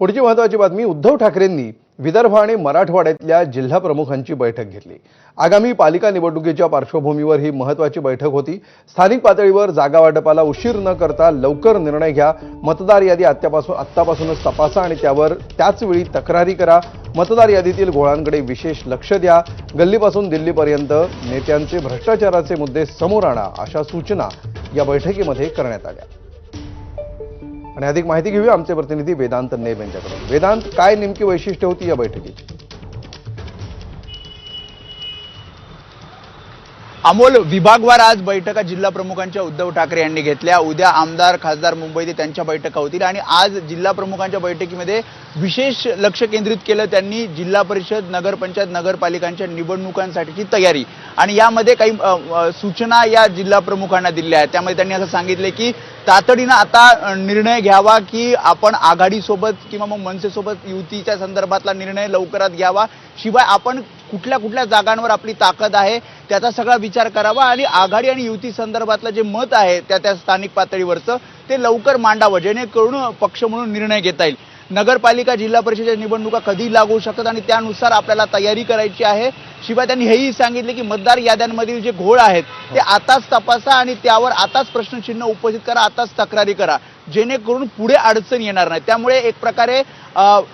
पुढची महत्वाची बातमी उद्धव ठाकरेंनी विदर्भ आणि मराठवाड्यातल्या जिल्हा प्रमुखांची बैठक घेतली. आगामी पालिका निवडणुकीच्या पार्श्वभूमीवर ही महत्वाची बैठक होती. स्थानिक पातळीवर जागा वाटपाला उशीर न करता लवकर निर्णय घ्या. मतदार यादी आत्तापासून आत्तापासूनच तपासा आणि त्यावर त्याचवेळी तक्रारी करा. मतदार यादीतील घोळांकडे विशेष लक्ष द्या. गल्लीपासून दिल्लीपर्यंत नेत्यांचे भ्रष्टाचाराचे मुद्दे समोर आणा अशा सूचना या बैठकीमध्ये करण्यात आल्या. आणि अधिक माहिती घेऊया आमचे प्रतिनिधी वेदांत नेब यांच्याकडून. वेदांत काय नेमकी वैशिष्ट्य होती या बैठकीची? अमोल विभागवार आज बैठका जिल्हा प्रमुखांच्या उद्धव ठाकरे यांनी घेतल्या. उद्या आमदार खासदार मुंबईत त्यांच्या बैठका होतील आणि आज जिल्हा प्रमुखांच्या बैठकीमध्ये विशेष लक्ष केंद्रित केलं त्यांनी जिल्हा परिषद नगरपंचायत नगरपालिकांच्या निवडणुकांसाठीची तयारी. आणि यामध्ये काही सूचना या जिल्हा प्रमुखांना दिल्या आहेत. त्यामध्ये त्यांनी असं सांगितले की तातडीनं आता निर्णय घ्यावा की आपण आघाडीसोबत किंवा मग मनसेसोबत युतीच्या संदर्भातला निर्णय लवकरात घ्यावा. शिवाय आपण कुठल्या कुठल्या जागांवर आपली ताकद आहे त्याचा सगळा विचार करावा आणि आघाडी आणि युती संदर्भातलं जे मत आहे त्या त्या स्थानिक पातळीवरचं ते लवकर मांडावं जेणेकरून पक्ष म्हणून निर्णय घेता येईल. नगरपालिका जिल्हा परिषदेच्या निवडणुका कधी लागू शकतात आणि त्यानुसार आपल्याला तयारी करायची आहे. शिवाय त्यांनी हेही सांगितले की मतदार याद्यांमधील जे घोळ आहेत ते आताच तपासा आणि त्यावर आताच प्रश्नचिन्ह उपस्थित करा आताच तक्रारी करा. जेणेकरून पुढे अडचण येणार नाही. त्यामुळे एक प्रकारे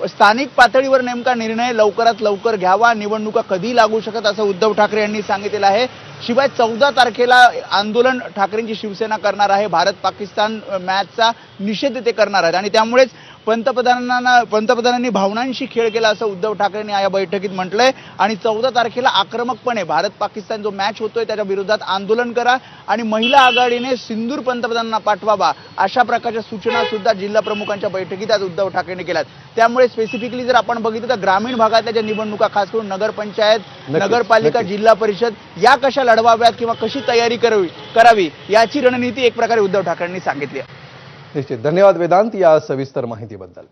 स्थानिक पातळीवर नेमका निर्णय लवकरात लवकर घ्यावा. निवडणुका कधी लागू शकत असं उद्धव ठाकरे यांनी सांगितलेलं आहे. शिवाय चौदा तारखेला आंदोलन ठाकरेंची शिवसेना करणार आहे. भारत पाकिस्तान मॅचचा निषेध ते करणार आहेत. आणि त्यामुळेच पंतप्रधानांना पंतप्रधानांनी भावनांशी खेळ केला असं उद्धव ठाकरेंनी या बैठकीत म्हटलंय. आणि चौदा तारखेला आक्रमकपणे भारत पाकिस्तान जो मॅच होतोय त्याच्या विरोधात आंदोलन करा आणि महिला आघाडीने सिंदूर पंतप्रधानांना पाठवावा अशा प्रकारच्या सूचना सुद्धा जिल्हा प्रमुखांच्या बैठकीत आज उद्धव ठाकरेंनी केल्यात. त्यामुळे स्पेसिफिकली जर आपण बघितलं तर ग्रामीण भागातल्या ज्या निवडणुका खास करून नगरपंचायत नगरपालिका. जिल्हा परिषद या कशा लढवाव्यात किंवा कशी तयारी करावी करावी याची रणनीती एक प्रकारे उद्धव ठाकरेंनी सांगितली आहे. निश्चित. धन्यवाद वेदांत या सविस्तर माहितीबद्दल.